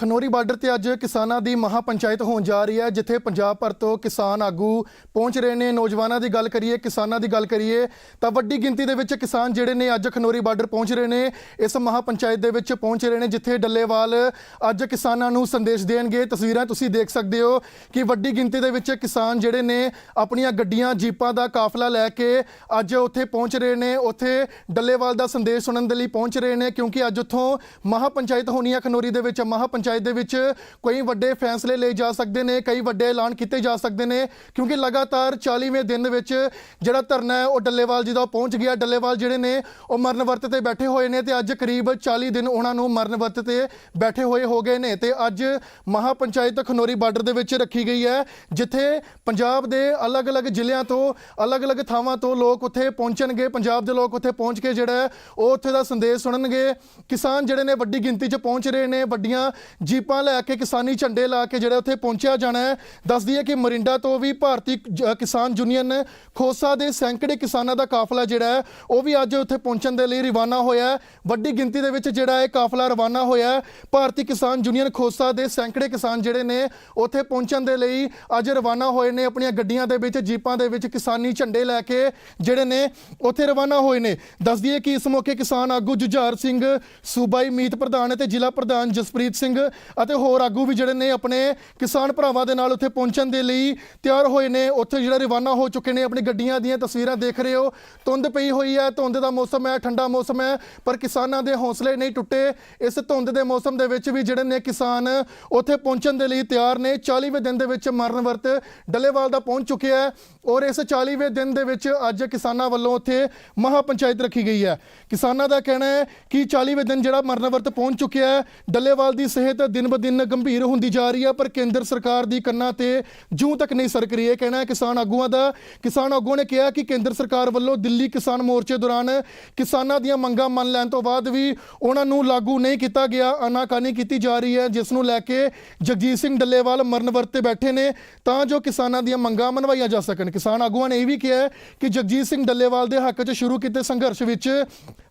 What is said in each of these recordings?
Khanauri border ਤੇ ਅੱਜ ਕਿਸਾਨਾਂ ਦੀ ਮਹਾ ਪੰਚਾਇਤ ਹੋਣ ਜਾ ਰਹੀ ਹੈ, ਜਿੱਥੇ ਪੰਜਾਬ ਭਰ ਤੋਂ ਕਿਸਾਨ ਆਗੂ ਪਹੁੰਚ ਰਹੇ ਨੇ। ਨੌਜਵਾਨਾਂ ਦੀ ਗੱਲ ਕਰੀਏ, ਕਿਸਾਨਾਂ ਦੀ ਗੱਲ ਕਰੀਏ, ਤਾਂ ਵੱਡੀ ਗਿਣਤੀ ਦੇ ਵਿੱਚ ਕਿਸਾਨ ਜਿਹੜੇ ਨੇ ਅੱਜ ਖਨੋਰੀ ਬਾਰਡਰ ਪਹੁੰਚ ਰਹੇ ਨੇ, ਇਸ ਮਹਾ ਪੰਚਾਇਤ ਦੇ ਵਿੱਚ ਪਹੁੰਚ ਰਹੇ ਨੇ, ਜਿੱਥੇ ਡੱਲੇਵਾਲ ਅੱਜ ਕਿਸਾਨਾਂ ਨੂੰ ਸੰਦੇਸ਼ ਦੇਣਗੇ। ਤਸਵੀਰਾਂ ਤੁਸੀਂ ਦੇਖ ਸਕਦੇ ਹੋ ਕਿ ਵੱਡੀ ਗਿਣਤੀ ਦੇ ਵਿੱਚ ਕਿਸਾਨ ਜਿਹੜੇ ਨੇ ਆਪਣੀਆਂ ਗੱਡੀਆਂ, ਜੀਪਾਂ ਦਾ ਕਾਫਲਾ ਲੈ ਕੇ ਅੱਜ ਉੱਥੇ ਪਹੁੰਚ ਰਹੇ ਨੇ। ਉੱਥੇ ਡੱਲੇਵਾਲ ਦਾ ਸੰਦੇਸ਼ ਸੁਣਨ ਦੇ ਲਈ ਪਹੁੰਚ ਰਹੇ ਨੇ, ਕਿਉਂਕਿ ਅੱਜ ਉੱਥੋਂ ਮਹਾ ਪੰਚਾਇਤ ਹੋਣੀ ਹੈ ਖਨੋਰੀ ਦੇ ਵਿੱਚ। ਮਹਾ ਪੰਚਾਇਤ ਪੰਚਾਇਤ ਦੇ ਵਿੱਚ ਕਈ ਵੱਡੇ ਫੈਸਲੇ ਲਏ ਜਾ ਸਕਦੇ ਨੇ, ਕਈ ਵੱਡੇ ਐਲਾਨ ਕੀਤੇ ਜਾ ਸਕਦੇ ਨੇ, ਕਿਉਂਕਿ ਲਗਾਤਾਰ 40ਵੇਂ ਦਿਨ ਵਿੱਚ ਜਿਹੜਾ ਧਰਨਾ ਹੈ, ਉਹ ਡੱਲੇਵਾਲ ਜੀ ਦਾ ਪਹੁੰਚ ਗਿਆ। ਡੱਲੇਵਾਲ ਜਿਹੜੇ ਨੇ, ਉਹ ਮਰਨ ਵਰਤ ਤੇ ਬੈਠੇ ਹੋਏ ਨੇ ਤੇ ਅੱਜ ਕਰੀਬ 40 ਦਿਨ ਉਹਨਾਂ ਨੂੰ ਮਰਨ ਵਰਤ ਤੇ ਬੈਠੇ ਹੋਏ ਹੋ ਗਏ ਨੇ ਤੇ ਅੱਜ ਮਹਾ ਪੰਚਾਇਤ ਖਨੋਰੀ ਬਾਰਡਰ ਦੇ ਵਿੱਚ ਰੱਖੀ ਗਈ ਹੈ, ਜਿੱਥੇ ਪੰਜਾਬ ਦੇ ਅਲੱਗ-ਅਲੱਗ ਜ਼ਿਲ੍ਹਿਆਂ ਤੋਂ, ਅਲੱਗ-ਅਲੱਗ ਥਾਵਾਂ ਤੋਂ ਲੋਕ ਉੱਥੇ ਪਹੁੰਚਣਗੇ। ਪੰਜਾਬ ਦੇ ਲੋਕ ਉੱਥੇ ਪਹੁੰਚ ਕੇ ਜਿਹੜਾ ਉਹ ਉੱਥੇ ਦਾ ਸੰਦੇਸ਼ ਸੁਣਨਗੇ। ਕਿਸਾਨ ਜਿਹੜੇ ਨੇ, ਵੱਡੀ ਗਿਣਤੀ 'ਚ ਪਹੁੰਚ ਰਹੇ ਨੇ, ਵੱਡੀਆਂ ਜੀਪਾਂ ਲੈ ਕੇ ਕਿਸਾਨੀ ਝੰਡੇ ਲਾ ਕੇ ਜਿਹੜਾ ਉੱਥੇ ਪਹੁੰਚਿਆ ਜਾਣਾ ਹੈ। ਦੱਸ ਦਈਏ ਕਿ ਮਰਿੰਡਾ ਤੋਂ ਵੀ ਭਾਰਤੀ ਜ- ਕਿਸਾਨ ਯੂਨੀਅਨ ਖੋਸਾ ਦੇ ਸੈਂਕੜੇ ਕਿਸਾਨਾਂ ਦਾ ਕਾਫਲਾ ਜਿਹੜਾ ਹੈ, ਉਹ ਵੀ ਅੱਜ ਉੱਥੇ ਪਹੁੰਚਣ ਦੇ ਲਈ ਰਵਾਨਾ ਹੋਇਆ ਹੈ। ਵੱਡੀ ਗਿਣਤੀ ਦੇ ਵਿੱਚ ਜਿਹੜਾ ਇਹ ਕਾਫਲਾ ਰਵਾਨਾ ਹੋਇਆ ਹੈ। ਭਾਰਤੀ ਕਿਸਾਨ ਯੂਨੀਅਨ ਖੋਸਾ ਦੇ ਸੈਂਕੜੇ ਕਿਸਾਨ ਜਿਹੜੇ ਨੇ, ਉੱਥੇ ਪਹੁੰਚਣ ਦੇ ਲਈ ਅੱਜ ਰਵਾਨਾ ਹੋਏ ਨੇ ਆਪਣੀਆਂ ਗੱਡੀਆਂ ਦੇ ਵਿੱਚ, ਜੀਪਾਂ ਦੇ ਵਿੱਚ ਕਿਸਾਨੀ ਝੰਡੇ ਲੈ ਕੇ ਜਿਹੜੇ ਨੇ, ਉੱਥੇ ਰਵਾਨਾ ਹੋਏ ਨੇ। ਦੱਸ ਦਈਏ ਕਿ ਇਸ ਮੌਕੇ ਕਿਸਾਨ ਆਗੂ ਜੁਝਾਰ ਸਿੰਘ, ਸੂਬਾਈ ਮੀਤ ਪ੍ਰਧਾਨ ਅਤੇ ਜ਼ਿਲ੍ਹਾ ਪ੍ਰਧਾਨ ਜਸਪ੍ਰੀਤ ਸਿੰਘ ਅਤੇ ਹੋਰ ਆਗੂ ਵੀ ਜਿਹੜੇ ਨੇ ਆਪਣੇ ਕਿਸਾਨ ਭਰਾਵਾਂ ਦੇ ਨਾਲ ਉੱਥੇ ਪਹੁੰਚਣ ਦੇ ਲਈ ਤਿਆਰ ਹੋਏ ਨੇ। ਉੱਥੇ ਜਿਹੜਾ ਰਵਾਨਾ ਹੋ ਚੁੱਕੇ ਨੇ ਆਪਣੀ ਗੱਡੀਆਂ ਦੀਆਂ ਤਸਵੀਰਾਂ ਦੇਖ ਰਹੇ ਹੋ। ਧੁੰਦ ਪਈ ਹੋਈ ਹੈ, ਧੁੰਦ ਦਾ ਮੌਸਮ ਹੈ, ਠੰਡਾ ਮੌਸਮ ਹੈ, ਪਰ ਕਿਸਾਨਾਂ ਦੇ ਹੌਸਲੇ ਨਹੀਂ ਟੁੱਟੇ। ਇਸ ਧੁੰਦ ਦੇ ਮੌਸਮ ਦੇ ਵਿੱਚ ਵੀ ਜਿਹੜੇ ਨੇ ਕਿਸਾਨ ਉੱਥੇ ਪਹੁੰਚਣ ਦੇ ਲਈ ਤਿਆਰ ਨੇ। 40ਵੇਂ ਦਿਨ ਦੇ ਵਿੱਚ ਮਰਨ ਵਰਤ ਡੱਲੇਵਾਲ ਦਾ ਪਹੁੰਚ ਚੁੱਕਿਆ ਹੈ ਔਰ ਇਸ 40ਵੇਂ ਦਿਨ ਦੇ ਵਿੱਚ ਅੱਜ ਕਿਸਾਨਾਂ ਵੱਲੋਂ ਉੱਥੇ ਮਹਾ ਪੰਚਾਇਤ ਰੱਖੀ ਗਈ ਹੈ। ਕਿਸਾਨਾਂ ਦਾ ਕਹਿਣਾ ਹੈ ਕਿ 40ਵੇਂ ਦਿਨ ਜਿਹੜਾ ਮਰਨ ਵਰਤ ਪਹੁੰਚ ਚੁੱਕਿਆ ਹੈ, ਡੱਲੇਵਾਲ ਦੀ ਸਿਹਤ ਦਿਨ ਬ ਦਿਨ ਗੰਭੀਰ ਹੁੰਦੀ ਜਾ ਰਹੀ ਹੈ ਪਰ ਕੇਂਦਰ ਸਰਕਾਰ ਦੀ ਕੰਨਾਂ ਤੇ ਜੂੰ ਤੱਕ ਨਹੀਂ ਸਰਕ ਰਹੀ ਹੈ ਕਹਿਣਾ ਹੈ ਕਿਸਾਨ ਆਗੂਆਂ ਦਾ। ਕਿਸਾਨ ਆਗੂਆਂ ਨੇ ਕਿਹਾ ਕਿ ਕੇਂਦਰ ਸਰਕਾਰ ਵੱਲੋਂ ਦਿੱਲੀ ਕਿਸਾਨ ਮੋਰਚੇ ਦੌਰਾਨ ਕਿਸਾਨਾਂ ਦੀਆਂ ਮੰਗਾਂ ਮੰਨ ਲੈਣ ਤੋਂ ਬਾਅਦ ਵੀ ਉਹਨਾਂ ਨੂੰ ਲਾਗੂ ਨਹੀਂ ਕੀਤਾ ਗਿਆ, ਆਨਾਕਾਨੀ ਕੀਤੀ ਜਾ ਰਹੀ ਹੈ, ਜਿਸ ਨੂੰ ਲੈ ਕੇ ਜਗਜੀਤ ਸਿੰਘ ਡੱਲੇਵਾਲ ਮਰਨ ਵਰਤ ਬੈਠੇ ਨੇ, ਤਾਂ ਜੋ ਕਿਸਾਨਾਂ ਦੀਆਂ ਮੰਗਾਂ ਮਨਵਾਈਆਂ ਜਾ ਸਕਣ। ਕਿਸਾਨ ਆਗੂਆਂ ਨੇ ਇਹ ਵੀ ਕਿਹਾ ਕਿ ਜਗਜੀਤ ਸਿੰਘ ਡੱਲੇਵਾਲ ਦੇ ਹੱਕ 'ਚ ਸ਼ੁਰੂ ਕੀਤੇ ਸੰਘਰਸ਼ ਵਿੱਚ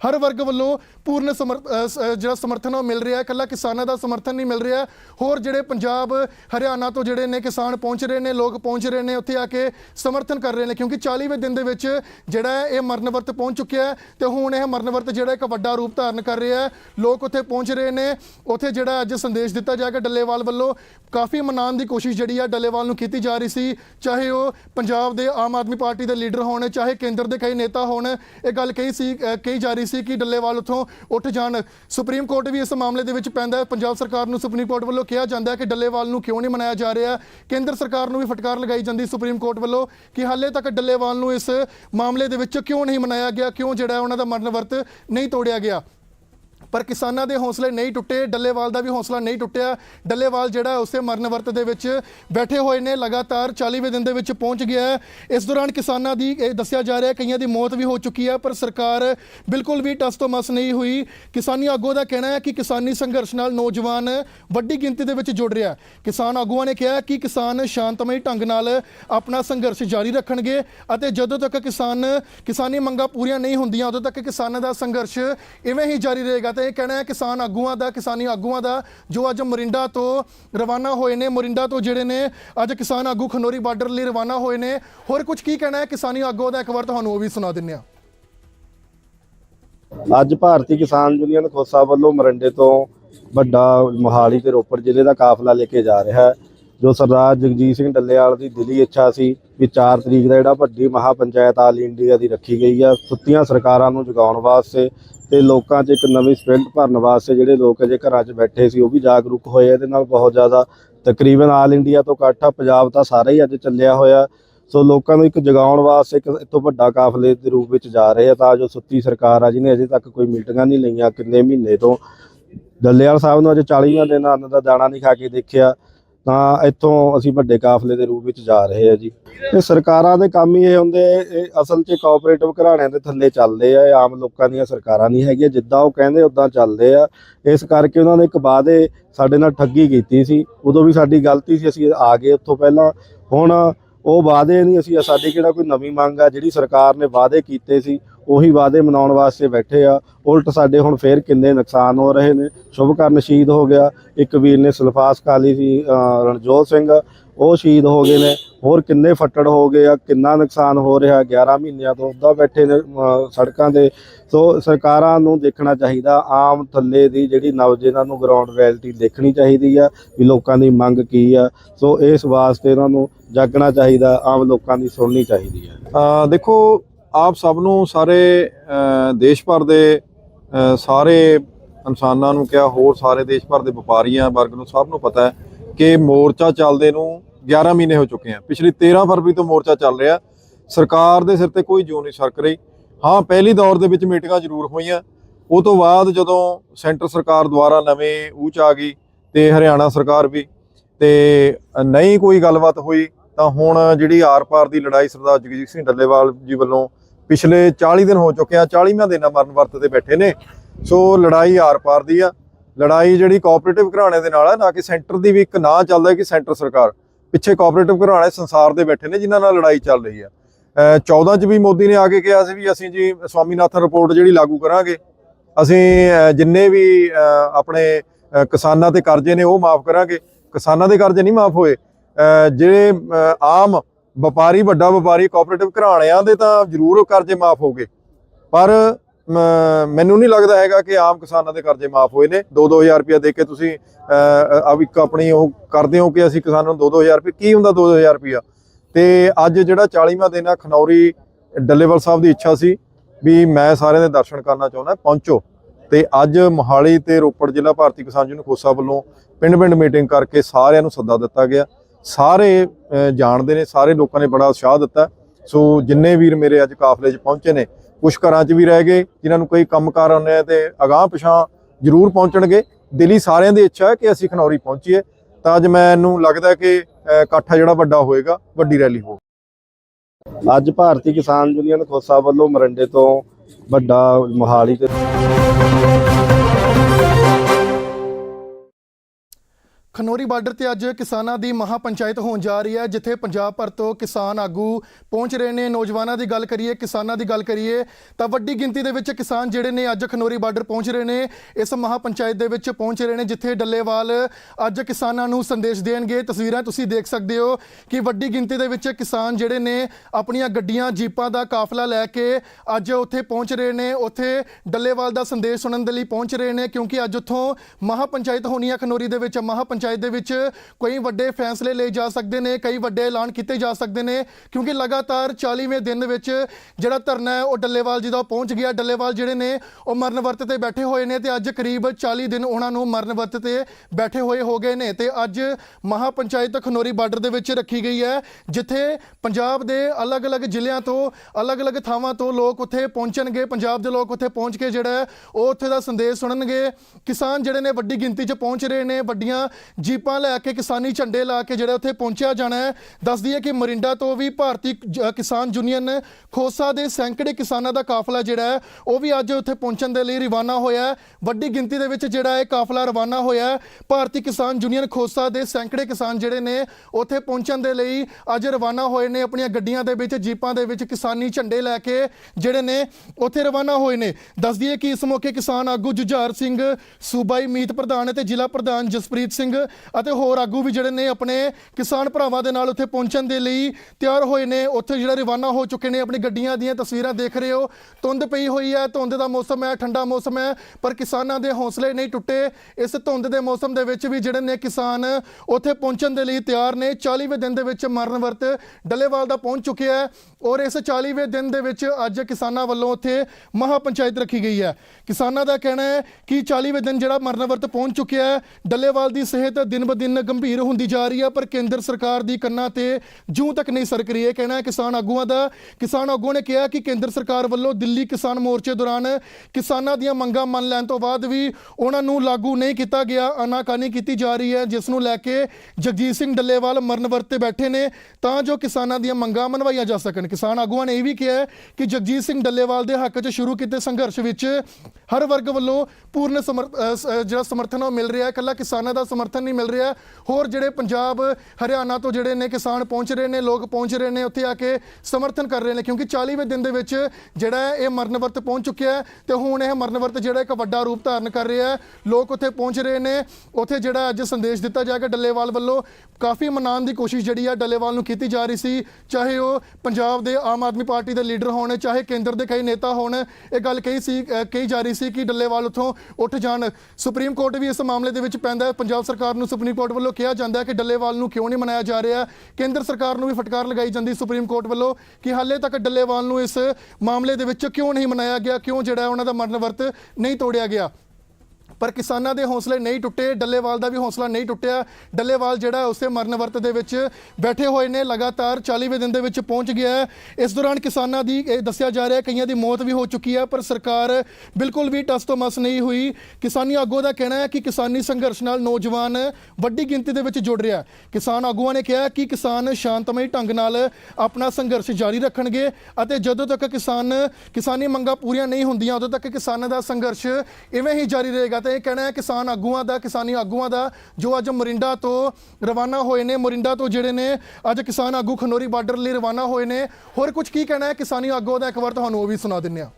ਹਰ ਵਰਗ ਵੱਲੋਂ ਪੂਰਨ ਸਮਰ- ਜਿਹੜਾ ਸਮਰਥਨ ਉਹ ਮਿਲ ਰਿਹਾ ਹੈ। ਇਕੱਲਾ ਕਿਸਾਨਾਂ ਦਾ ਸਮਰਥਨ ਨਹੀਂ ਮਿਲ ਰਿਹਾ। ਹੋਰ ਜਿਹੜੇ ਪੰਜਾਬ, ਹਰਿਆਣਾ ਤੋਂ ਜਿਹੜੇ ਨੇ ਕਿਸਾਨ ਪਹੁੰਚ ਰਹੇ ਨੇ, ਲੋਕ ਪਹੁੰਚ ਰਹੇ ਨੇ, ਉੱਥੇ ਆ ਕੇ ਸਮਰਥਨ ਕਰ ਰਹੇ ਨੇ। ਕਿਉਂਕਿ 40ਵੇਂ ਦਿਨ ਦੇ ਵਿੱਚ ਜਿਹੜਾ ਇਹ ਮਰਨ ਵਰਤ ਪਹੁੰਚ ਚੁੱਕਿਆ ਹੈ ਤੇ ਹੁਣ ਇਹ ਮਰਨ ਵਰਤ ਜਿਹੜਾ ਇੱਕ ਵੱਡਾ ਰੂਪ ਧਾਰਨ ਕਰ ਰਿਹਾ ਹੈ। ਲੋਕ ਉੱਥੇ ਪਹੁੰਚ ਰਹੇ ਨੇ। ਉੱਥੇ ਜਿਹੜਾ ਅੱਜ ਸੰਦੇਸ਼ ਦਿੱਤਾ ਜਾਏਗਾ ਡੱਲੇਵਾਲ ਵੱਲੋਂ ਕਾਫੀ ਮਨਾਉਣ ਦੀ ਕੋਸ਼ਿਸ਼ ਜਿਹੜੀ ਆ ਡੱਲੇਵਾਲ ਨੂੰ ਕੀਤੀ ਜਾ ਰਹੀ ਸੀ। ਚਾਹੇ ਉਹ ਪੰਜਾਬ ਦੇ ਆਮ ਆਦਮੀ ਪਾਰਟੀ ਦੇ ਲੀਡਰ ਹੋਣ, ਚਾਹੇ ਕੇਂਦਰ ਦੇ ਕਈ ਨੇਤਾ ਹੋਣ, ਇਹ ਗੱਲ ਕਹੀ ਸੀ ਕਹੀ ਜਾ ਰਹੀ ਸੀ ਕਿ ਡੱਲੇਵਾਲ ਉੱਥੋਂ ਉੱਠ ਜਾਣ। ਸੁਪਰੀਮ ਕੋਰਟ ਵੀ ਇਸ ਮਾਮਲੇ ਦੇ ਵਿੱਚ ਪੈਂਦਾ ਹੈ। ਪੰਜਾਬ ਸਰਕਾਰ ਨੂੰ ਸੁਪਰੀਮ ਕੋਰਟ ਵੱਲੋਂ ਕਿਹਾ ਜਾਂਦਾ ਹੈ ਕਿ ਡੱਲੇਵਾਲ ਨੂੰ ਕਿਉਂ ਨਹੀਂ ਮਨਾਇਆ ਜਾ ਰਿਹਾ। ਕੇਂਦਰ ਸਰਕਾਰ ਨੂੰ ਵੀ ਫਟਕਾਰ ਲਗਾਈ ਜਾਂਦੀ ਸੁਪਰੀਮ ਕੋਰਟ ਵੱਲੋਂ ਕਿ ਹਾਲੇ ਤੱਕ ਡੱਲੇਵਾਲ ਨੂੰ ਇਸ ਮਾਮਲੇ ਦੇ ਵਿੱਚ ਕਿਉਂ ਨਹੀਂ ਮਨਾਇਆ ਗਿਆ, ਕਿਉਂ ਜਿਹੜਾ ਉਹਨਾਂ ਦਾ ਮਰਨ ਵਰਤ ਨਹੀਂ ਤੋੜਿਆ ਗਿਆ। ਪਰ ਕਿਸਾਨਾਂ ਦੇ ਹੌਸਲੇ ਨਹੀਂ ਟੁੱਟੇ, ਡੱਲੇਵਾਲ ਦਾ ਵੀ ਹੌਸਲਾ ਨਹੀਂ ਟੁੱਟਿਆ। ਡੱਲੇਵਾਲ ਜਿਹੜਾ ਉਸੇ ਮਰਨ ਵਰਤ ਦੇ ਵਿੱਚ ਬੈਠੇ ਹੋਏ ਨੇ, ਲਗਾਤਾਰ 40ਵੇਂ ਦਿਨ ਦੇ ਵਿੱਚ ਪਹੁੰਚ ਗਿਆ ਹੈ। ਇਸ ਦੌਰਾਨ ਕਿਸਾਨਾਂ ਦੀ ਇਹ ਦੱਸਿਆ ਜਾ ਰਿਹਾ ਕਈਆਂ ਦੀ ਮੌਤ ਵੀ ਹੋ ਚੁੱਕੀ ਹੈ, ਪਰ ਸਰਕਾਰ ਬਿਲਕੁਲ ਵੀ ਟਸ ਤੋਂ ਮਸ ਨਹੀਂ ਹੋਈ। ਕਿਸਾਨੀ ਆਗੂਆਂ ਦਾ ਕਹਿਣਾ ਹੈ ਕਿ ਕਿਸਾਨੀ ਸੰਘਰਸ਼ ਨਾਲ ਨੌਜਵਾਨ ਵੱਡੀ ਗਿਣਤੀ ਦੇ ਵਿੱਚ ਜੁੜ ਰਿਹਾ ਕਿਸਾਨ ਆਗੂਆਂ ਨੇ ਕਿਹਾ ਕਿ ਕਿਸਾਨ ਸ਼ਾਂਤਮਈ ਢੰਗ ਨਾਲ ਆਪਣਾ ਸੰਘਰਸ਼ ਜਾਰੀ ਰੱਖਣਗੇ ਅਤੇ ਜਦੋਂ ਤੱਕ ਕਿਸਾਨ, ਕਿਸਾਨੀ ਮੰਗਾਂ ਪੂਰੀਆਂ ਨਹੀਂ ਹੁੰਦੀਆਂ, ਉਦੋਂ ਤੱਕ ਕਿਸਾਨਾਂ ਦਾ ਸੰਘਰਸ਼ ਇਵੇਂ ਹੀ ਜਾਰੀ ਰਹੇਗਾ ਤੇ ਇਹ ਕਹਿਣਾ ਹੈ ਕਿਸਾਨ ਆਗੂਆਂ ਦਾ, ਕਿਸਾਨੀ ਆਗੂਆਂ ਦਾ, ਜੋ ਅੱਜ ਮੋਰਿੰਡਾ ਤੋਂ ਰਵਾਨਾ ਹੋਏ ਨੇ, ਮੋਰਿੰਡਾ ਤੋਂ ਜਿਹੜੇ ਨੇ ਅੱਜ ਕਿਸਾਨ ਆਗੂ ਖਨੋਰੀ ਬਾਰਡਰ ਲਈ ਰਵਾਨਾ ਹੋਏ ਨੇ। ਹੋਰ ਕੁਝ ਕੀ ਕਹਿਣਾ ਹੈ ਕਿਸਾਨੀ ਆਗੂਆਂ ਦਾ? ਇੱਕ ਵਾਰ ਤੁਹਾਨੂੰ ਉਹ ਵੀ ਸੁਣਾ ਦਿੰਨੇ ਆ ਅੱਜ ਭਾਰਤੀ ਕਿਸਾਨ ਯੂਨੀਅਨ ਖੋਸਾ ਵੱਲੋਂ ਮਰੰਡੇ ਤੋਂ ਵੱਡਾ ਮੋਹਾਲੀ ਤੇ ਰੋਪੜ ਜ਼ਿਲ੍ਹੇ ਦਾ ਕਾਫਲਾ ਲੈ ਕੇ ਜਾ ਰਿਹਾ ਹੈ, ਜੋ ਸਰਦਾਰ ਜਗਜੀਤ ਸਿੰਘ ਡੱਲੇਵਾਲ ਦੀ ਦਿਲੀ ਇੱਛਾ ਸੀ ਵੀ 4 ਤਰੀਕ ਦਾ ਜਿਹੜਾ ਵੱਡੀ ਮਹਾ ਪੰਚਾਇਤ ਆਲ ਇੰਡੀਆ ਦੀ ਰੱਖੀ ਗਈ ਆ, ਸੁੱਤੀਆਂ ਸਰਕਾਰਾਂ ਨੂੰ ਜਗਾਉਣ ਵਾਸਤੇ ਤੇ ਲੋਕਾਂ 'ਚ ਇੱਕ ਨਵੀਂ ਸਪਿਰਿਟ ਭਰਨ ਵਾਸਤੇ ਜਿਹੜੇ ਲੋਕ ਅਜੇ ਘਰਾਂ 'ਚ ਬੈਠੇ ਸੀ, ਉਹ ਵੀ ਜਾਗਰੂਕ ਹੋਏ ਇਹਦੇ ਨਾਲ ਬਹੁਤ ਜ਼ਿਆਦਾ ਤਕਰੀਬਨ ਆਲ ਇੰਡੀਆ ਤੋਂ ਇਕੱਠ ਆ, ਪੰਜਾਬ ਤਾਂ ਸਾਰਾ ਹੀ ਅੱਜ ਚੱਲਿਆ ਹੋਇਆ। ਸੋ ਲੋਕਾਂ ਨੂੰ ਇੱਕ ਜਗਾਉਣ ਵਾਸਤੇ ਇੱਕ ਇਤੋਂ ਵੱਡਾ ਕਾਫਲੇ ਦੇ ਰੂਪ ਵਿੱਚ ਜਾ ਰਹੇ ਆ, ਤਾਂ ਜੋ ਸੁੱਤੀ ਸਰਕਾਰ ਆ, ਜਿਹਨੇ ਅਜੇ ਤੱਕ ਕੋਈ ਮੀਟਿੰਗਾਂ ਨਹੀਂ ਲਈਆਂ ਕਿੰਨੇ ਮਹੀਨੇ ਤੋਂ। ਡੱਲੇਵਾਲ ਸਾਹਿਬ ਨੂੰ ਅੱਜ 40ਵਾਂ ਦਿਨ ਅੰਨ ਦਾ ਦਾਣਾ ਨਹੀਂ ਖਾ ਕੇ ਦੇਖਿਆ। ਤਾਂ ਇੱਥੋਂ ਅਸੀਂ ਵੱਡੇ ਕਾਫਲੇ ਦੇ ਰੂਪ ਵਿੱਚ ਜਾ ਰਹੇ ਆ ਜੀ। ਤੇ ਸਰਕਾਰਾਂ ਦੇ ਕੰਮ ਹੀ ਇਹ ਹੁੰਦੇ ਇਹ ਅਸਲ 'ਚ ਕੋਆਪਰੇਟਿਵ ਘਰਾਣਿਆਂ ਦੇ ਥੱਲੇ ਚੱਲਦੇ ਆ, ਇਹ ਆਮ ਲੋਕਾਂ ਦੀਆਂ ਸਰਕਾਰਾਂ ਨਹੀਂ ਹੈਗੀਆਂ, ਜਿੱਦਾਂ ਉਹ ਕਹਿੰਦੇ ਉਦਾਂ ਚੱਲਦੇ ਆ। ਇਸ ਕਰਕੇ ਉਹਨਾਂ ਨੇ ਇੱਕ ਵਾਅਦੇ ਸਾਡੇ ਨਾਲ ਠੱਗੀ ਕੀਤੀ ਸੀ। ਉਦੋਂ ਵੀ ਸਾਡੀ ਗਲਤੀ ਸੀ, ਅਸੀਂ ਆ ਗਏ ਉੱਥੋਂ ਪਹਿਲਾਂ। ਹੁਣ ਉਹ ਵਾਅਦੇ ਨਹੀਂ, ਅਸੀਂ ਸਾਡੀ ਕਿਹੜਾ ਕੋਈ ਨਵੀਂ ਮੰਗ ਆ, ਜਿਹੜੀ ਸਰਕਾਰ ਨੇ ਵਾਅਦੇ ਕੀਤੇ ਸੀ ਉਹੀ ਵਾਅਦੇ ਮਨਾਉਣ ਵਾਸਤੇ ਬੈਠੇ ਆ। ਉਲਟ ਸਾਡੇ ਹੁਣ ਫੇਰ ਕਿੰਨੇ ਨੁਕਸਾਨ ਹੋ ਰਹੇ ਨੇ। ਸ਼ੁਭਕਰਨ ਸ਼ਹੀਦ ਹੋ ਗਿਆ। ਇੱਕ ਵੀਰ ਨੇ ਸਲਫਾਸ ਕਾਲੀ ਸੀ ਰਣਜੋਤ ਸਿੰਘ। ਉਹ ਸ਼ਹੀਦ ਹੋ ਗਏ ਨੇ। ਹੋਰ ਕਿੰਨੇ ਫੱਟੜ ਹੋ ਗਏ ਆ, ਕਿੰਨਾ ਨੁਕਸਾਨ ਹੋ ਰਿਹਾ। 11 ਮਹੀਨਿਆਂ ਤੋਂ ਉੱਦਾਂ ਬੈਠੇ ਨੇ ਸੜਕਾਂ ਤੇ। ਸੋ ਸਰਕਾਰਾਂ ਨੂੰ ਦੇਖਣਾ ਚਾਹੀਦਾ। ਆਮ ਥੱਲੇ ਦੀ ਜਿਹੜੀ ਨਵਜ ਨੂੰ ਗਰਾਊਂਡ ਰਿਐਲਿਟੀ ਦੇਖਣੀ ਚਾਹੀਦੀ ਆ ਵੀ ਲੋਕਾਂ ਦੀ ਮੰਗ ਕੀ ਆ। ਸੋ ਇਸ ਵਾਸਤੇ ਇਹਨਾਂ ਨੂੰ ਜਾਗਣਾ ਚਾਹੀਦਾ। ਆਮ ਲੋਕਾਂ ਦੀ ਸੁਣਨੀ ਚਾਹੀਦੀ ਆ। ਦੇਖੋ ਆਪ ਸਭ ਨੂੰ ਸਾਰੇ ਦੇਸ਼ ਭਰ ਦੇ ਸਾਰੇ ਇਨਸਾਨਾਂ ਨੂੰ ਕਿਹਾ, ਹੋਰ ਸਾਰੇ ਦੇਸ਼ ਭਰ ਦੇ ਵਪਾਰੀਆਂ ਵਰਗ ਨੂੰ ਸਭ ਨੂੰ ਪਤਾ ਹੈ ਕਿ ਮੋਰਚਾ ਚੱਲਦੇ ਨੂੰ 11 ਮਹੀਨੇ ਹੋ ਚੁੱਕੇ ਆ ਪਿਛਲੀ 13 ਫਰਵਰੀ ਤੋਂ ਮੋਰਚਾ ਚੱਲ ਰਿਹਾ। ਸਰਕਾਰ ਦੇ ਸਿਰ ਤੇ ਕੋਈ ਜੂ ਨਹੀਂ ਸਰਕ ਰਹੀ। ਹਾਂ, ਪਹਿਲੀ ਦੌਰ ਦੇ ਵਿੱਚ ਮੀਟਿੰਗਾਂ ਜ਼ਰੂਰ ਹੋਈਆਂ। ਉਹ ਤੋਂ ਬਾਅਦ ਜਦੋਂ ਸੈਂਟਰ ਸਰਕਾਰ ਦੁਆਰਾ ਨਵੇਂ ਊਚ ਆ ਗਈ ਤੇ ਹਰਿਆਣਾ ਸਰਕਾਰ ਵੀ ਤੇ ਨਹੀਂ ਕੋਈ ਗੱਲਬਾਤ ਹੋਈ, ਤਾਂ ਹੁਣ ਜਿਹੜੀ ਆਰ-ਪਾਰ ਦੀ ਲੜਾਈ ਸਰਦਾਰ ਜਗਜੀਤ ਸਿੰਘ ਡੱਲੇਵਾਲ ਜੀ ਵੱਲੋਂ ਪਿਛਲੇ 40 ਦਿਨ ਹੋ ਚੁੱਕੇ ਆ 40ਵਾਂ ਦਿਨ ਆ ਮਰਨ ਵਰਤ ਤੇ ਬੈਠੇ ਨੇ। ਸੋ ਲੜਾਈ ਆਰ-ਪਾਰ ਦੀ ਆ। ਲੜਾਈ ਜਿਹੜੀ ਕੋਆਪਰੇਟਿਵ ਘਰਾਣੇ ਦੇ ਨਾਲ ਆ, ਨਾ ਕਿ ਸੈਂਟਰ ਦੀ ਵੀ ਇੱਕ ਨਾਂ ਚੱਲਦਾ ਕਿ ਸੈਂਟਰ ਸਰਕਾਰ। ਪਿੱਛੇ ਕੋਆਪਰੇਟਿਵ ਘਰਾਣੇ ਸੰਸਾਰ ਦੇ ਬੈਠੇ ਨੇ, ਜਿਨ੍ਹਾਂ ਨਾਲ ਲੜਾਈ ਚੱਲ ਰਹੀ ਆ। ਅਹ 14 ਚ ਵੀ ਮੋਦੀ ਨੇ ਆ ਕੇ ਕਿਹਾ ਸੀ ਵੀ ਅਸੀਂ ਜੀ ਸਵਾਮੀਨਾਥਨ ਰਿਪੋਰਟ ਜਿਹੜੀ ਲਾਗੂ ਕਰਾਂਗੇ। ਅਸੀਂ ਜਿੰਨੇ ਵੀ ਅਹ ਆਪਣੇ ਕਿਸਾਨਾਂ ਤੇ ਕਰਜ਼ੇ ਨੇ ਉਹ ਮਾਫ ਕਰਾਂਗੇ। ਕਿਸਾਨਾਂ ਦੇ ਕਰਜ਼ੇ ਨਹੀਂ ਮਾਫ ਹੋਏ। ਅਹ ਜਿਹੜੇ ਆਮ ਵਪਾਰੀ ਵੱਡਾ ਵਪਾਰੀ ਕੋਆਪਰੇਟਿਵ ਘਰਾਣਿਆਂ ਦੇ ਤਾਂ ਜ਼ਰੂਰ ਕਰਜ਼ੇ ਮਾਫ ਹੋ ਗਏ। ਪਰ ਮੈਨੂੰ ਨਹੀਂ ਲੱਗਦਾ ਹੈਗਾ ਕਿ ਆਮ ਕਿਸਾਨਾਂ ਦੇ ਕਰਜ਼ੇ ਮਾਫ ਹੋਏ ਨੇ। 2-2000 ਰੁਪਏ ਦੇ ਕੇ ਤੁਸੀਂ ਅਹ, ਅਹ, ਇੱਕ ਆਪਣੀ ਉਹ ਕਰਦੇ ਹੋ ਕਿ ਅਸੀਂ ਕਿਸਾਨਾਂ ਨੂੰ 2-2000 ਰੁਪਏ ਕੀ ਹੁੰਦਾ 2000 ਰੁਪਿਆ ਤੇ ਅੱਜ ਜਿਹੜਾ 40ਵਾਂ ਦਿਨ ਆ ਖਨੌਰੀ ਡੱਲੇਵਾਲ ਸਾਹਿਬ ਦੀ ਇੱਛਾ ਸੀ ਵੀ ਮੈਂ ਸਾਰਿਆਂ ਦੇ ਦਰਸ਼ਨ ਕਰਨਾ ਚਾਹੁੰਦਾ ਪਹੁੰਚੋ। ਤੇ ਅੱਜ ਮੋਹਾਲੀ ਤੇ ਰੋਪੜ ਜ਼ਿਲ੍ਹਾ ਭਾਰਤੀ ਕਿਸਾਨ ਯੂਨੀਅਨ ਖੋਸਾ ਵੱਲੋਂ ਪਿੰਡ-ਪਿੰਡ ਮੀਟਿੰਗ ਕਰਕੇ ਸਾਰਿਆਂ ਨੂੰ ਸੱਦਾ ਦਿੱਤਾ ਗਿਆ। ਸਾਰੇ ਜਾਣਦੇ ਨੇ, ਸਾਰੇ ਲੋਕਾਂ ਨੇ ਬੜਾ ਉਤਸ਼ਾਹ ਦਿੱਤਾ। ਸੋ ਜਿੰਨੇ ਵੀਰ ਮੇਰੇ ਅੱਜ ਕਾਫਲੇ 'ਚ ਪਹੁੰਚੇ ਨੇ ਕੁਝ ਘਰਾਂ 'ਚ ਵੀ ਰਹਿ ਗਏ, ਜਿਨ੍ਹਾਂ ਨੂੰ ਕੋਈ ਕੰਮਕਾਰ ਆਉਂਦੇ ਆ ਤੇ ਅਗਾਹ ਪਿਛਾਂ ਜ਼ਰੂਰ ਪਹੁੰਚਣਗੇ। ਦਿੱਲੀ ਸਾਰਿਆਂ ਦੀ ਇੱਛਾ ਹੈ ਕਿ ਅਸੀਂ ਖਨੌਰੀ ਪਹੁੰਚੀਏ। ਤਾਂ ਅੱਜ ਮੈਨੂੰ ਲੱਗਦਾ ਕਿ ਇਕੱਠਾ ਜਿਹੜਾ ਵੱਡਾ ਹੋਏਗਾ, ਵੱਡੀ ਰੈਲੀ ਹੋ ਅੱਜ ਭਾਰਤੀ ਕਿਸਾਨ ਯੂਨੀਅਨ ਖੋਸਾ ਵੱਲੋਂ ਮਰੰਡੇ ਤੋਂ ਵੱਡਾ ਮੋਹਾਲੀ ਤੇ ਖਨੋਰੀ ਬਾਰਡਰ ਤੇ ਅੱਜ ਕਿਸਾਨਾਂ ਦੀ ਮਹਾ ਪੰਚਾਇਤ ਹੋਣ ਜਾ ਰਹੀ ਹੈ, ਜਿੱਥੇ ਪੰਜਾਬ ਭਰ ਤੋਂ ਕਿਸਾਨ ਆਗੂ ਪਹੁੰਚ ਰਹੇ ਨੇ। ਨੌਜਵਾਨਾਂ ਦੀ ਗੱਲ ਕਰੀਏ, ਕਿਸਾਨਾਂ ਦੀ ਗੱਲ ਕਰੀਏ, ਤਾਂ ਵੱਡੀ ਗਿਣਤੀ ਦੇ ਵਿੱਚ ਕਿਸਾਨ ਜਿਹੜੇ ਨੇ ਅੱਜ ਖਨੋਰੀ ਬਾਰਡਰ ਪਹੁੰਚ ਰਹੇ ਨੇ। ਇਸ ਮਹਾ ਪੰਚਾਇਤ ਦੇ ਵਿੱਚ ਪਹੁੰਚ ਰਹੇ ਨੇ, ਜਿੱਥੇ ਡੱਲੇਵਾਲ ਅੱਜ ਕਿਸਾਨਾਂ ਨੂੰ ਸੰਦੇਸ਼ ਦੇਣਗੇ। ਤਸਵੀਰਾਂ ਤੁਸੀਂ ਦੇਖ ਸਕਦੇ ਹੋ ਕਿ ਵੱਡੀ ਗਿਣਤੀ ਦੇ ਵਿੱਚ ਕਿਸਾਨ ਜਿਹੜੇ ਨੇ ਆਪਣੀਆਂ ਗੱਡੀਆਂ, ਜੀਪਾਂ ਦਾ ਕਾਫਲਾ ਲੈ ਕੇ ਅੱਜ ਉੱਥੇ ਪਹੁੰਚ ਰਹੇ ਨੇ। ਉੱਥੇ ਡੱਲੇਵਾਲ ਦਾ ਸੰਦੇਸ਼ ਸੁਣਨ ਦੇ ਲਈ ਪਹੁੰਚ ਰਹੇ ਨੇ, ਕਿਉਂਕਿ ਅੱਜ ਉੱਥੋਂ ਮਹਾ ਪੰਚਾਇਤ ਹੋਣੀ ਹੈ ਖਨੋਰੀ ਦੇ ਵਿੱਚ। ਮਹਾ ਪੰਚਾਇਤ ਪੰਚਾਇਤ ਦੇ ਵਿੱਚ ਕਈ ਵੱਡੇ ਫੈਸਲੇ ਲਏ ਜਾ ਸਕਦੇ ਨੇ, ਕਈ ਵੱਡੇ ਐਲਾਨ ਕੀਤੇ ਜਾ ਸਕਦੇ ਨੇ, ਕਿਉਂਕਿ ਲਗਾਤਾਰ 40ਵੇਂ ਦਿਨ ਵਿੱਚ ਜਿਹੜਾ ਧਰਨਾ ਹੈ, ਉਹ ਡੱਲੇਵਾਲ ਜੀ ਦਾ ਪਹੁੰਚ ਗਿਆ। ਡੱਲੇਵਾਲ ਜਿਹੜੇ ਨੇ, ਉਹ ਮਰਨ ਵਰਤ ਤੇ ਬੈਠੇ ਹੋਏ ਨੇ ਤੇ ਅੱਜ ਕਰੀਬ 40 ਦਿਨ ਉਹਨਾਂ ਨੂੰ ਮਰਨ ਵਰਤ ਤੇ ਬੈਠੇ ਹੋਏ ਹੋ ਗਏ ਨੇ ਤੇ ਅੱਜ ਮਹਾ ਪੰਚਾਇਤ ਖਨੋਰੀ ਬਾਰਡਰ ਦੇ ਵਿੱਚ ਰੱਖੀ ਗਈ ਹੈ, ਜਿੱਥੇ ਪੰਜਾਬ ਦੇ ਅਲੱਗ-ਅਲੱਗ ਜ਼ਿਲ੍ਹਿਆਂ ਤੋਂ, ਅਲੱਗ-ਅਲੱਗ ਥਾਵਾਂ ਤੋਂ ਲੋਕ ਉੱਥੇ ਪਹੁੰਚਣਗੇ। ਪੰਜਾਬ ਦੇ ਲੋਕ ਉੱਥੇ ਪਹੁੰਚ ਕੇ ਜਿਹੜਾ ਉਹ ਉੱਥੇ ਦਾ ਸੰਦੇਸ਼ ਸੁਣਨਗੇ। ਕਿਸਾਨ ਜਿਹੜੇ ਨੇ, ਵੱਡੀ ਗਿਣਤੀ 'ਚ ਪਹੁੰਚ ਰਹੇ ਨੇ, ਵੱਡੀਆਂ ਜੀਪਾਂ ਲੈ ਕੇ, ਕਿਸਾਨੀ ਝੰਡੇ ਲਾ ਕੇ ਜਿਹੜਾ ਉੱਥੇ ਪਹੁੰਚਿਆ ਜਾਣਾ ਹੈ। ਦੱਸ ਦਈਏ ਕਿ ਮਰਿੰਡਾ ਤੋਂ ਵੀ ਭਾਰਤੀ ਜ- ਕਿਸਾਨ ਯੂਨੀਅਨ ਖੋਸਾ ਦੇ ਸੈਂਕੜੇ ਕਿਸਾਨਾਂ ਦਾ ਕਾਫਲਾ ਜਿਹੜਾ ਹੈ, ਉਹ ਵੀ ਅੱਜ ਉੱਥੇ ਪਹੁੰਚਣ ਦੇ ਲਈ ਰਵਾਨਾ ਹੋਇਆ ਹੈ। ਵੱਡੀ ਗਿਣਤੀ ਦੇ ਵਿੱਚ ਜਿਹੜਾ ਇਹ ਕਾਫਲਾ ਰਵਾਨਾ ਹੋਇਆ ਹੈ। ਭਾਰਤੀ ਕਿਸਾਨ ਯੂਨੀਅਨ ਖੋਸਾ ਦੇ ਸੈਂਕੜੇ ਕਿਸਾਨ ਜਿਹੜੇ ਨੇ, ਉੱਥੇ ਪਹੁੰਚਣ ਦੇ ਲਈ ਅੱਜ ਰਵਾਨਾ ਹੋਏ ਨੇ। ਆਪਣੀਆਂ ਗੱਡੀਆਂ ਦੇ ਵਿੱਚ, ਜੀਪਾਂ ਦੇ ਵਿੱਚ ਕਿਸਾਨੀ ਝੰਡੇ ਲੈ ਕੇ ਜਿਹੜੇ ਨੇ, ਉੱਥੇ ਰਵਾਨਾ ਹੋਏ ਨੇ। ਦੱਸ ਦਈਏ ਕਿ ਇਸ ਮੌਕੇ ਕਿਸਾਨ ਆਗੂ ਜੁਝਾਰ ਸਿੰਘ, ਸੂਬਾਈ ਮੀਤ ਪ੍ਰਧਾਨ ਅਤੇ ਜ਼ਿਲ੍ਹਾ ਪ੍ਰਧਾਨ ਜਸਪ੍ਰੀਤ ਸਿੰਘ ਅਤੇ ਹੋਰ ਆਗੂ ਵੀ ਜਿਹੜੇ ਨੇ ਆਪਣੇ ਕਿਸਾਨ ਭਰਾਵਾਂ ਦੇ ਨਾਲ ਉੱਥੇ ਪਹੁੰਚਣ ਦੇ ਲਈ ਤਿਆਰ ਹੋਏ ਨੇ। ਉੱਥੇ ਜਿਹੜਾ ਰਵਾਨਾ ਹੋ ਚੁੱਕੇ ਨੇ ਆਪਣੀ ਗੱਡੀਆਂ ਦੀਆਂ ਤਸਵੀਰਾਂ ਦੇਖ ਰਹੇ ਹੋ। ਧੁੰਦ ਪਈ ਹੋਈ ਹੈ, ਧੁੰਦ ਦਾ ਮੌਸਮ ਹੈ, ਠੰਡਾ ਮੌਸਮ ਹੈ, ਪਰ ਕਿਸਾਨਾਂ ਦੇ ਹੌਸਲੇ ਨਹੀਂ ਟੁੱਟੇ। ਇਸ ਧੁੰਦ ਦੇ ਮੌਸਮ ਦੇ ਵਿੱਚ ਵੀ ਜਿਹੜੇ ਨੇ ਕਿਸਾਨ ਉੱਥੇ ਪਹੁੰਚਣ ਦੇ ਲਈ ਤਿਆਰ ਨੇ। 40ਵੇਂ ਦਿਨ ਦੇ ਵਿੱਚ ਮਰਨ ਵਰਤ ਡੱਲੇਵਾਲ ਦਾ ਪਹੁੰਚ ਚੁੱਕਿਆ ਹੈ ਔਰ ਇਸ 40ਵੇਂ ਦਿਨ ਦੇ ਵਿੱਚ ਅੱਜ ਕਿਸਾਨਾਂ ਵੱਲੋਂ ਉੱਥੇ ਮਹਾ ਪੰਚਾਇਤ ਰੱਖੀ ਗਈ ਹੈ। ਕਿਸਾਨਾਂ ਦਾ ਕਹਿਣਾ ਹੈ ਕਿ 40ਵੇਂ ਦਿਨ ਜਿਹੜਾ ਮਰਨ ਵਰਤ ਪਹੁੰਚ ਚੁੱਕਿਆ ਹੈ, ਡੱਲੇਵਾਲ ਦੀ ਸਿਹਤ ਦਿਨ ਬ ਦਿਨ ਗੰਭੀਰ ਹੁੰਦੀ ਜਾ ਰਹੀ ਹੈ ਪਰ ਕੇਂਦਰ ਸਰਕਾਰ ਦੀ ਕੰਨਾਂ ਤੇ ਜੂੰ ਤੱਕ ਨਹੀਂ ਸਰਕ ਰਹੀ ਹੈ ਕਹਿਣਾ ਹੈ ਕਿਸਾਨ ਆਗੂਆਂ ਦਾ। ਕਿਸਾਨ ਆਗੂਆਂ ਨੇ ਕਿਹਾ ਕਿ ਕੇਂਦਰ ਸਰਕਾਰ ਵੱਲੋਂ ਦਿੱਲੀ ਕਿਸਾਨ ਮੋਰਚੇ ਦੌਰਾਨ ਕਿਸਾਨਾਂ ਦੀਆਂ ਮੰਗਾਂ ਮੰਨ ਲੈਣ ਤੋਂ ਬਾਅਦ ਵੀ ਉਹਨਾਂ ਨੂੰ ਲਾਗੂ ਨਹੀਂ ਕੀਤਾ ਗਿਆ, ਆਨਾਕਾਨੀ ਕੀਤੀ ਜਾ ਰਹੀ ਹੈ, ਜਿਸ ਨੂੰ ਲੈ ਕੇ ਜਗਜੀਤ ਸਿੰਘ ਡੱਲੇਵਾਲ ਮਰਨ ਵਰਤੇ ਬੈਠੇ ਨੇ, ਤਾਂ ਜੋ ਕਿਸਾਨਾਂ ਦੀਆਂ ਮੰਗਾਂ ਮਨਵਾਈਆਂ ਜਾ ਸਕਣ। ਕਿਸਾਨ ਆਗੂਆਂ ਨੇ ਇਹ ਵੀ ਕਿਹਾ ਕਿ ਜਗਜੀਤ ਸਿੰਘ ਡੱਲੇਵਾਲ ਦੇ ਹੱਕ 'ਚ ਸ਼ੁਰੂ ਕੀਤੇ ਸੰਘਰਸ਼ ਵਿੱਚ ਹਰ ਵਰਗ ਵੱਲੋਂ ਪੂਰਨ ਸਮਰ- ਜਿਹੜਾ ਸਮਰਥਨ ਉਹ ਮਿਲ ਰਿਹਾ ਹੈ। ਇਕੱਲਾ ਕਿਸਾਨਾਂ ਦਾ ਸਮਰਥਨ ਨਹੀਂ ਮਿਲ ਰਿਹਾ। ਹੋਰ ਜਿਹੜੇ ਪੰਜਾਬ, ਹਰਿਆਣਾ ਤੋਂ ਜਿਹੜੇ ਨੇ ਕਿਸਾਨ ਪਹੁੰਚ ਰਹੇ ਨੇ, ਲੋਕ ਪਹੁੰਚ ਰਹੇ ਨੇ, ਉੱਥੇ ਆ ਕੇ ਸਮਰਥਨ ਕਰ ਰਹੇ ਨੇ, ਕਿਉਂਕਿ 40ਵੇਂ ਦਿਨ ਦੇ ਵਿੱਚ ਜਿਹੜਾ ਇਹ ਮਰਨ ਵਰਤ ਪਹੁੰਚ ਚੁੱਕਿਆ ਹੈ ਤੇ ਹੁਣ ਇਹ ਮਰਨ ਵਰਤ ਜਿਹੜਾ ਇੱਕ ਵੱਡਾ ਰੂਪ ਧਾਰਨ ਕਰ ਰਿਹਾ ਹੈ। ਲੋਕ ਉੱਥੇ ਪਹੁੰਚ ਰਹੇ ਨੇ। ਉੱਥੇ ਜਿਹੜਾ ਅੱਜ ਸੰਦੇਸ਼ ਦਿੱਤਾ ਜਾਏਗਾ ਡੱਲੇਵਾਲ ਵੱਲੋਂ ਕਾਫੀ ਮਨਾਉਣ ਦੀ ਕੋਸ਼ਿਸ਼ ਜਿਹੜੀ ਆ ਡੱਲੇਵਾਲ ਨੂੰ ਕੀਤੀ ਜਾ ਰਹੀ ਸੀ। ਚਾਹੇ ਉਹ ਪੰਜਾਬ ਦੇ ਆਮ ਆਦਮੀ ਪਾਰਟੀ ਦੇ ਲੀਡਰ ਹੋਣ, ਚਾਹੇ ਕੇਂਦਰ ਦੇ ਕਈ ਨੇਤਾ ਹੋਣ, ਇਹ ਗੱਲ ਕਹੀ ਸੀ ਕਹੀ ਜਾ ਰਹੀ ਸੀ ਕਿ ਡੱਲੇਵਾਲ ਉੱਥੋਂ ਉੱਠ ਜਾਣ। ਸੁਪਰੀਮ ਕੋਰਟ ਵੀ ਇਸ ਮਾਮਲੇ ਦੇ ਵਿੱਚ ਪੈਂਦਾ ਹੈ। ਪੰਜਾਬ ਸਰਕਾਰ ਨੂੰ ਸੁਪਰੀਮ ਕੋਰਟ ਵੱਲੋਂ ਕਿਹਾ ਜਾਂਦਾ ਹੈ ਕਿ ਡੱਲੇਵਾਲ ਨੂੰ ਕਿਉਂ ਨਹੀਂ ਮਨਾਇਆ ਜਾ ਰਿਹਾ? ਕੇਂਦਰ ਸਰਕਾਰ ਨੂੰ ਵੀ ਫਟਕਾਰ ਲਗਾਈ ਜਾਂਦੀ ਸੁਪਰੀਮ ਕੋਰਟ ਵੱਲੋਂ ਕਿ ਹਾਲੇ ਤੱਕ ਡੱਲੇਵਾਲ ਨੂੰ ਇਸ ਮਾਮਲੇ ਦੇ ਵਿੱਚ ਕਿਉਂ ਨਹੀਂ ਮਨਾਇਆ ਗਿਆ? ਕਿਉਂ ਜਿਹੜਾ ਉਹਨਾਂ ਦਾ ਮਰਨ ਵਰਤ ਨਹੀਂ ਤੋੜਿਆ ਗਿਆ? ਪਰ ਕਿਸਾਨਾਂ ਦੇ ਹੌਸਲੇ ਨਹੀਂ ਟੁੱਟੇ, ਡੱਲੇਵਾਲ ਦਾ ਵੀ ਹੌਸਲਾ ਨਹੀਂ ਟੁੱਟਿਆ। ਡੱਲੇਵਾਲ ਜਿਹੜਾ ਉਸੇ ਮਰਨ ਵਰਤ ਦੇ ਵਿੱਚ ਬੈਠੇ ਹੋਏ ਨੇ, ਲਗਾਤਾਰ 40ਵੇਂ ਦਿਨ ਦੇ ਵਿੱਚ ਪਹੁੰਚ ਗਿਆ ਹੈ। ਇਸ ਦੌਰਾਨ ਕਿਸਾਨਾਂ ਦੀ ਇਹ ਦੱਸਿਆ ਜਾ ਰਿਹਾ ਹੈ, ਕਈਆਂ ਦੀ ਮੌਤ ਵੀ ਹੋ ਚੁੱਕੀ ਹੈ, ਪਰ ਸਰਕਾਰ ਬਿਲਕੁਲ ਵੀ ਟਸ ਤੋਂ ਮਸ ਨਹੀਂ ਹੋਈ। ਕਿਸਾਨੀ ਆਗੂਆਂ ਦਾ ਕਹਿਣਾ ਹੈ ਕਿ ਕਿਸਾਨੀ ਸੰਘਰਸ਼ ਨਾਲ ਨੌਜਵਾਨ ਵੱਡੀ ਗਿਣਤੀ ਦੇ ਵਿੱਚ ਜੁੜ ਰਿਹਾ ਕਿਸਾਨ ਆਗੂਆਂ ਨੇ ਕਿਹਾ ਕਿ ਕਿਸਾਨ ਸ਼ਾਂਤਮਈ ਢੰਗ ਨਾਲ ਆਪਣਾ ਸੰਘਰਸ਼ ਜਾਰੀ ਰੱਖਣਗੇ ਅਤੇ ਜਦੋਂ ਤੱਕ ਕਿਸਾਨ, ਕਿਸਾਨੀ ਮੰਗਾਂ ਪੂਰੀਆਂ ਨਹੀਂ ਹੁੰਦੀਆਂ, ਉਦੋਂ ਤੱਕ ਕਿਸਾਨਾਂ ਦਾ ਸੰਘਰਸ਼ ਇਵੇਂ ਹੀ ਜਾਰੀ ਰਹੇਗਾ ਤੇ ਇਹ ਕਹਿਣਾ ਹੈ ਕਿਸਾਨ ਆਗੂਆਂ ਦਾ, ਕਿਸਾਨੀ ਆਗੂਆਂ ਦਾ, ਜੋ ਅੱਜ ਮੋਰਿੰਡਾ ਤੋਂ ਰਵਾਨਾ ਹੋਏ ਨੇ, ਮੋਰਿੰਡਾ ਤੋਂ ਜਿਹੜੇ ਨੇ ਅੱਜ ਕਿਸਾਨ ਆਗੂ ਖਨੋਰੀ ਬਾਰਡਰ ਲਈ ਰਵਾਨਾ ਹੋਏ ਨੇ। ਹੋਰ ਕੁਝ ਕੀ ਕਹਿਣਾ ਹੈ ਕਿਸਾਨੀ ਆਗੂਆਂ ਦਾ? ਇੱਕ ਵਾਰ ਤੁਹਾਨੂੰ ਉਹ ਵੀ ਸੁਣਾ ਦਿੰਨੇ ਆ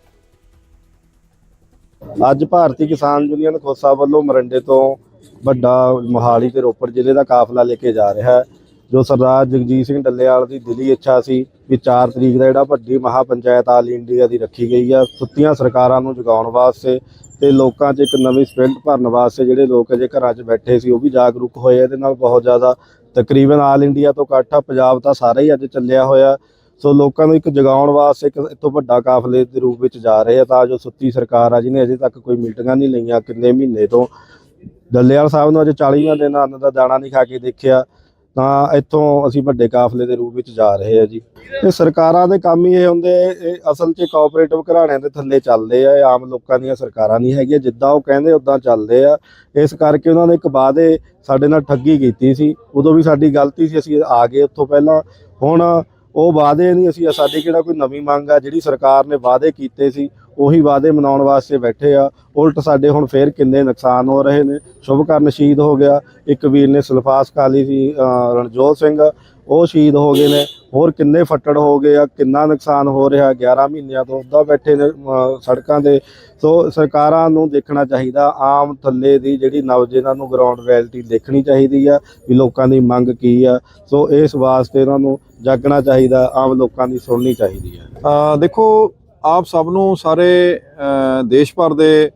ਅੱਜ ਭਾਰਤੀ ਕਿਸਾਨ ਯੂਨੀਅਨ ਖੋਸਾ ਵੱਲੋਂ ਮੋਰਿੰਡੇ ਤੋਂ ਵੱਡਾ ਮੋਹਾਲੀ ਤੇ ਰੋਪੜ ਜ਼ਿਲ੍ਹੇ ਦਾ ਕਾਫਲਾ ਲੈ ਕੇ ਜਾ ਰਿਹਾ ਹੈ। ਜੋ ਸਰਦਾਰ ਜਗਜੀਤ ਸਿੰਘ ਡੱਲੇਵਾਲ ਦੀ ਦਿਲੀ ਇੱਛਾ ਸੀ ਵੀ 4 ਤਰੀਕ ਦਾ ਜਿਹੜਾ ਵੱਡੀ ਮਹਾ ਪੰਚਾਇਤ ਆਲ ਇੰਡੀਆ ਦੀ ਰੱਖੀ ਗਈ ਆ, ਸੁੱਤੀਆਂ ਸਰਕਾਰਾਂ ਨੂੰ ਜਗਾਉਣ ਵਾਸਤੇ ਤੇ ਲੋਕਾਂ 'ਚ ਇੱਕ ਨਵੀਂ ਸਪਿਰਿਟ ਭਰਨ ਵਾਸਤੇ ਜਿਹੜੇ ਲੋਕ ਅਜੇ ਘਰਾਂ 'ਚ ਬੈਠੇ ਸੀ, ਉਹ ਵੀ ਜਾਗਰੂਕ ਹੋਏ ਇਹਦੇ ਨਾਲ ਬਹੁਤ ਜ਼ਿਆਦਾ ਤਕਰੀਬਨ ਆਲ ਇੰਡੀਆ ਤੋਂ ਇਕੱਠ ਆ, ਪੰਜਾਬ ਤਾਂ ਸਾਰਾ ਹੀ ਅੱਜ ਚੱਲਿਆ ਹੋਇਆ। ਸੋ ਲੋਕਾਂ ਨੂੰ ਇੱਕ ਜਗਾਉਣ ਵਾਸਤੇ ਇੱਕ ਇਤੋਂ ਵੱਡਾ ਕਾਫਲੇ ਦੇ ਰੂਪ ਵਿੱਚ ਜਾ ਰਹੇ ਆ, ਤਾਂ ਜੋ ਸੁੱਤੀ ਸਰਕਾਰ ਆ, ਜਿਹਨੇ ਅਜੇ ਤੱਕ ਕੋਈ ਮੀਟਿੰਗਾਂ ਨਹੀਂ ਲਈਆਂ ਕਿੰਨੇ ਮਹੀਨੇ ਤੋਂ। ਡੱਲੇਵਾਲ ਸਾਹਿਬ ਨੂੰ ਅੱਜ 40ਵਾਂ ਦਿਨ ਅੰਨ ਦਾ ਦਾਣਾ ਨਹੀਂ ਖਾ ਕੇ ਦੇਖਿਆ। ਤਾਂ ਇੱਥੋਂ ਅਸੀਂ ਵੱਡੇ ਕਾਫਲੇ ਦੇ ਰੂਪ ਵਿੱਚ ਜਾ ਰਹੇ ਆ ਜੀ। ਇਹ ਸਰਕਾਰਾਂ ਦੇ ਕੰਮ ਹੀ ਇਹ ਹੁੰਦੇ ਇਹ ਅਸਲ 'ਚ ਕੋਆਪਰੇਟਿਵ ਘਰਾਣਿਆਂ ਦੇ ਥੱਲੇ ਚੱਲਦੇ ਆ, ਇਹ ਆਮ ਲੋਕਾਂ ਦੀਆਂ ਸਰਕਾਰਾਂ ਨਹੀਂ ਹੈਗੀਆਂ, ਜਿੱਦਾਂ ਉਹ ਕਹਿੰਦੇ ਉਦਾਂ ਚੱਲਦੇ ਆ। ਇਸ ਕਰਕੇ ਉਹਨਾਂ ਨੇ ਇੱਕ ਵਾਅਦੇ ਸਾਡੇ ਨਾਲ ਠੱਗੀ ਕੀਤੀ ਸੀ। ਉਦੋਂ ਵੀ ਸਾਡੀ ਗਲਤੀ ਸੀ, ਅਸੀਂ ਆ ਗਏ ਉੱਥੋਂ ਪਹਿਲਾਂ। ਹੁਣ ਉਹ ਵਾਅਦੇ ਨਹੀਂ, ਅਸੀਂ ਸਾਡੀ ਕਿਹੜਾ ਕੋਈ ਨਵੀਂ ਮੰਗ ਆ, ਜਿਹੜੀ ਸਰਕਾਰ ਨੇ ਵਾਅਦੇ ਕੀਤੇ ਸੀ, ਉਹੀ ਵਾਅਦੇ ਮਨਾਉਣ ਵਾਸਤੇ ਬੈਠੇ ਆ। ਉਲਟ ਸਾਡੇ ਹੁਣ ਫੇਰ ਕਿੰਨੇ ਨੁਕਸਾਨ ਹੋ ਰਹੇ ਨੇ। ਸ਼ੁਭਕਰਨ ਸ਼ਹੀਦ ਹੋ ਗਿਆ। ਇੱਕ ਵੀਰ ਨੇ ਸਲਫਾਸ ਕਾਲੀ ਸੀ, ਅਹ ਰਣਜੋਤ ਸਿੰਘ। ਉਹ ਸ਼ਹੀਦ ਹੋ ਗਏ ਨੇ। ਹੋਰ ਕਿੰਨੇ ਫੱਟੜ ਹੋ ਗਏ ਆ, ਕਿੰਨਾ ਨੁਕਸਾਨ ਹੋ ਰਿਹਾ 11 ਮਹੀਨਿਆਂ ਤੋਂ ਉੱਦਾਂ ਬੈਠੇ ਨੇ ਸੜਕਾਂ ਦੇ। ਸੋ ਸਰਕਾਰਾਂ ਨੂੰ ਦੇਖਣਾ ਚਾਹੀਦਾ, ਆਮ ਥੱਲੇ ਦੀ ਜਿਹੜੀ ਨਵਜ ਨੂੰ ਗਰਾਊਂਡ ਰਿਐਲਿਟੀ ਦੇਖਣੀ ਚਾਹੀਦੀ ਆ ਵੀ ਲੋਕਾਂ ਦੀ ਮੰਗ ਕੀ ਆ। ਸੋ ਇਸ ਵਾਸਤੇ ਇਹਨਾਂ ਨੂੰ ਜਾਗਣਾ ਚਾਹੀਦਾ, ਆਮ ਲੋਕਾਂ ਦੀ ਸੁਣਨੀ ਚਾਹੀਦੀ ਆ। ਦੇਖੋ, ਆਪ ਸਭ ਨੂੰ ਸਾਰੇ ਦੇਸ਼ ਭਰ ਦੇ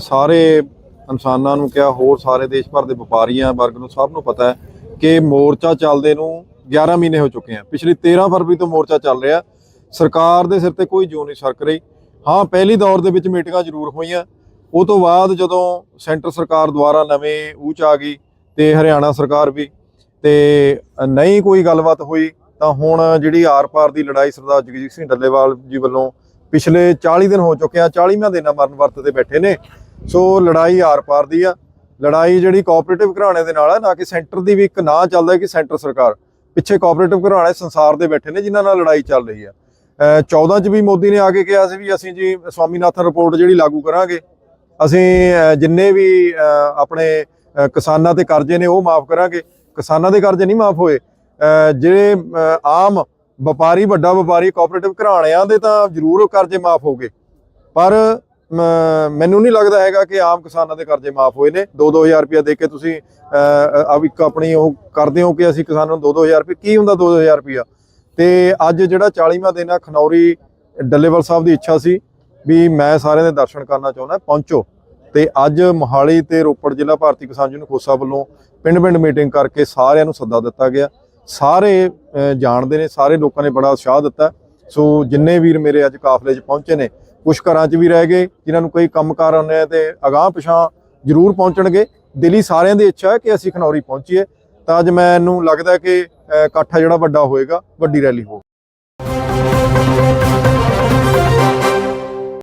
ਸਾਰੇ ਇਨਸਾਨਾਂ ਨੂੰ ਕਿਹਾ, ਹੋਰ ਸਾਰੇ ਦੇਸ਼ ਭਰ ਦੇ ਵਪਾਰੀਆਂ ਵਰਗ ਨੂੰ ਸਭ ਨੂੰ ਪਤਾ ਹੈ ਕਿ ਮੋਰਚਾ ਚੱਲਦੇ ਨੂੰ 11 ਮਹੀਨੇ ਹੋ ਚੁੱਕੇ ਆ। ਪਿਛਲੀ 13 ਫਰਵਰੀ ਤੋਂ ਮੋਰਚਾ ਚੱਲ ਰਿਹਾ। ਸਰਕਾਰ ਦੇ ਸਿਰ ਤੇ ਕੋਈ ਜੂ ਨਹੀਂ ਸਰਕ ਰਹੀ। ਹਾਂ, ਪਹਿਲੀ ਦੌਰ ਦੇ ਵਿੱਚ ਮੀਟਿੰਗਾਂ ਜ਼ਰੂਰ ਹੋਈਆਂ। ਉਹ ਤੋਂ ਬਾਅਦ ਜਦੋਂ ਸੈਂਟਰ ਸਰਕਾਰ ਦੁਆਰਾ ਨਵੇਂ ਊਚ ਆ ਗਈ ਤੇ ਹਰਿਆਣਾ ਸਰਕਾਰ ਵੀ ਤੇ ਨਹੀਂ ਕੋਈ ਗੱਲਬਾਤ ਹੋਈ, ਤਾਂ ਹੁਣ ਜਿਹੜੀ ਆਰ-ਪਾਰ ਦੀ ਲੜਾਈ ਸਰਦਾਰ ਜਗਜੀਤ ਸਿੰਘ ਡੱਲੇਵਾਲ ਜੀ ਵੱਲੋਂ ਪਿਛਲੇ 40 ਦਿਨ ਹੋ ਚੁੱਕੇ ਆ 40ਵਾਂ ਦਿਨ ਆ ਮਰਨ ਵਰਤ ਤੇ ਬੈਠੇ ਨੇ। ਸੋ ਲੜਾਈ ਆਰ-ਪਾਰ ਦੀ ਆ। ਲੜਾਈ ਜਿਹੜੀ ਕੋਆਪਰੇਟਿਵ ਘਰਾਣੇ ਦੇ ਨਾਲ ਆ, ਨਾ ਕਿ ਸੈਂਟਰ ਦੀ ਵੀ ਇੱਕ ਨਾਂ ਚੱਲਦਾ ਕਿ ਸੈਂਟਰ ਸਰਕਾਰ। ਪਿੱਛੇ ਕੋਆਪਰੇਟਿਵ ਘਰਾਣੇ ਸੰਸਾਰ ਦੇ ਬੈਠੇ ਨੇ ਜਿਨ੍ਹਾਂ ਨਾਲ ਲੜਾਈ ਚੱਲ ਰਹੀ ਆ। ਅ, 14 ਚ ਵੀ ਮੋਦੀ ਨੇ ਆ ਕੇ ਕਿਹਾ ਸੀ ਵੀ ਅਸੀਂ ਜੀ ਸਵਾਮੀਨਾਥਨ ਰਿਪੋਰਟ ਜਿਹੜੀ ਲਾਗੂ ਕਰਾਂਗੇ ਅਸੀਂ ਜਿੰਨੇ ਵੀ ਅ, ਆਪਣੇ ਕਿਸਾਨਾਂ ਤੇ ਕਰਜ਼ੇ ਨੇ ਉਹ ਮਾਫ ਕਰਾਂਗੇ। ਕਿਸਾਨਾਂ ਦੇ ਕਰਜ਼ੇ ਨਹੀਂ ਮਾਫ ਹੋਏ। ਅ, ਜਿਹੜੇ ਆਮ ਵਪਾਰੀ ਵੱਡਾ ਵਪਾਰੀ ਕੋਆਪਰੇਟਿਵ ਘਰਾਣਿਆਂ ਦੇ ਤਾਂ ਜ਼ਰੂਰ ਕਰਜ਼ੇ ਮਾਫ ਹੋ ਗਏ। ਪਰ ਮੈਨੂੰ ਨਹੀਂ ਲੱਗਦਾ ਹੈਗਾ ਕਿ ਆਮ ਕਿਸਾਨਾਂ ਦੇ ਕਰਜ਼ੇ ਮਾਫ ਹੋਏ ਨੇ। 2-2000 ਰੁਪਏ ਦੇ ਕੇ ਤੁਸੀਂ ਅ, ਅ, ਇੱਕ ਆਪਣੀ ਉਹ ਕਰਦੇ ਹੋ ਕਿ ਅਸੀਂ ਕਿਸਾਨਾਂ ਨੂੰ 2-2000 ਰੁਪਏ ਕੀ ਹੁੰਦਾ 2000 ਰੁਪਿਆ ਤੇ ਅੱਜ ਜਿਹੜਾ 40ਵਾਂ ਦਿਨ ਆ ਖਨੌਰੀ ਡੱਲੇਵਾਲ ਸਾਹਿਬ ਦੀ ਇੱਛਾ ਸੀ ਵੀ ਮੈਂ ਸਾਰਿਆਂ ਦੇ ਦਰਸ਼ਨ ਕਰਨਾ ਚਾਹੁੰਦਾ ਪਹੁੰਚੋ। ਤੇ ਅੱਜ ਮੋਹਾਲੀ ਤੇ ਰੋਪੜ ਜ਼ਿਲ੍ਹਾ ਭਾਰਤੀ ਕਿਸਾਨ ਯੂਨੀਅਨ ਖੋਸਾ ਵੱਲੋਂ ਪਿੰਡ-ਪਿੰਡ ਮੀਟਿੰਗ ਕਰਕੇ ਸਾਰਿਆਂ ਨੂੰ ਸੱਦਾ ਦਿੱਤਾ ਗਿਆ। ਸਾਰੇ ਜਾਣਦੇ ਨੇ ਸਾਰੇ ਲੋਕਾਂ ਨੇ ਬੜਾ ਉਤਸ਼ਾਹ ਦਿੱਤਾ। ਸੋ ਜਿੰਨੇ ਵੀਰ ਮੇਰੇ ਅੱਜ ਕਾਫਲੇ 'ਚ ਪਹੁੰਚੇ ਨੇ ਕੁਝ ਘਰਾਂ 'ਚ ਵੀ ਰਹਿ ਗਏ ਜਿਨ੍ਹਾਂ ਨੂੰ ਕੋਈ ਕੰਮਕਾਰ ਆਉਂਦੇ ਆ ਤੇ ਅਗਾਹ ਪਿਛਾਂ ਜ਼ਰੂਰ ਪਹੁੰਚਣਗੇ। ਦਿੱਲੀ ਸਾਰਿਆਂ ਦੀ ਇੱਛਾ ਹੈ ਕਿ ਅਸੀਂ ਖਨੌਰੀ ਪਹੁੰਚੀਏ। ਤਾਂ ਅੱਜ ਮੈਨੂੰ ਲੱਗਦਾ ਕਿ ਅ, ਜਿਹੜਾ ਵੱਡਾ ਹੋਏਗਾ ਵੱਡੀ ਰੈਲੀ ਹੋਊ।